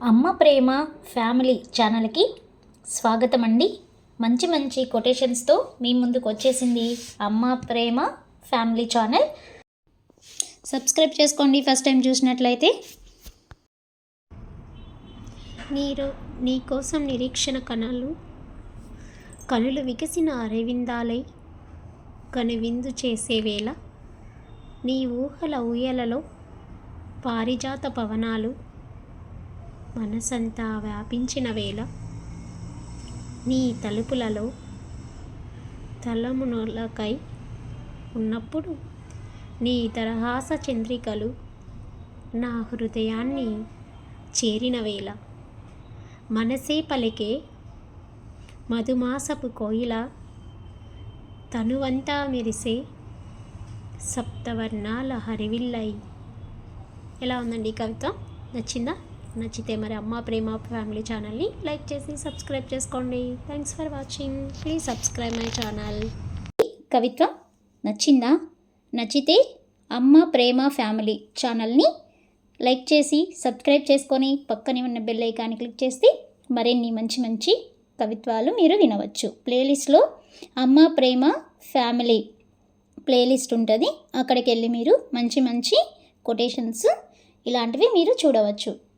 అమ్మ ప్రేమ ఫ్యామిలీ ఛానల్కి స్వాగతం అండి మంచి మంచి కొటేషన్స్తో మీ ముందుకు వచ్చేసింది Amma Prema family channel. Subscribe చేసుకోండి ఫస్ట్ టైం చూసినట్లయితే. నీరు నీకోసం నిరీక్షణ కణాలు కనులు వికసిన అరవిందాలై కనువిందు చేసే వేళ నీ ఊహల ఊయలలో పారిజాత పవనాలు మనసంతా వ్యాపించిన వేళ నీ తలుపులలో తలమునలకై ఉన్నప్పుడు నీ తరహాస చంద్రికలు నా హృదయాన్ని చేరిన వేళ. మనసే పలికే మధుమాసపు కోయిల తనువంతా మెరిసే సప్తవర్ణాల హరివిల్లై. ఎలా ఉందండి ఈ కవిత? నచ్చిందా? నచ్చితే మరి అమ్మ ప్రేమ ఫ్యామిలీ ఛానల్ని లైక్ చేసి సబ్స్క్రైబ్ చేసుకోండి. Thanks for watching please subscribe my channel కవిత్వం నచ్చిందా? నచ్చితే అమ్మ ప్రేమ ఫ్యామిలీ ఛానల్ని లైక్ చేసి సబ్స్క్రైబ్ చేసుకొని పక్కనే ఉన్న బెల్ ఐకాన్ని క్లిక్ చేస్తే మరిన్ని మంచి మంచి కవిత్వాలు మీరు వినవచ్చు. ప్లేలిస్ట్లో అమ్మ ప్రేమ ఫ్యామిలీ ప్లేలిస్ట్ ఉంటుంది. అక్కడికి వెళ్ళి మీరు మంచి మంచి కొటేషన్స్ ఇలాంటివి మీరు చూడవచ్చు.